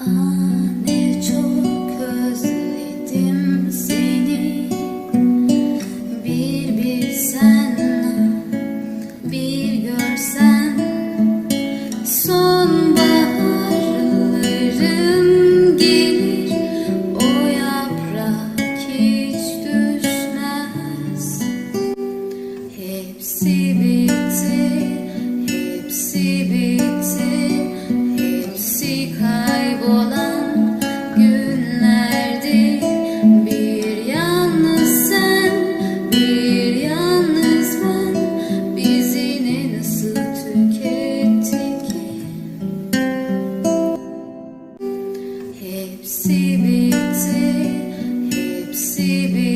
Ah ne çok özledim seni. Bir bilsen bir görsen. Sonbaharlarım gelir o yaprak hiç düşmez. Hepsi kaybolan günlerdi bir yalnız sen bir yalnız ben. Biz yine nasıl tükettik? Hepsi bitti hepsi bitti.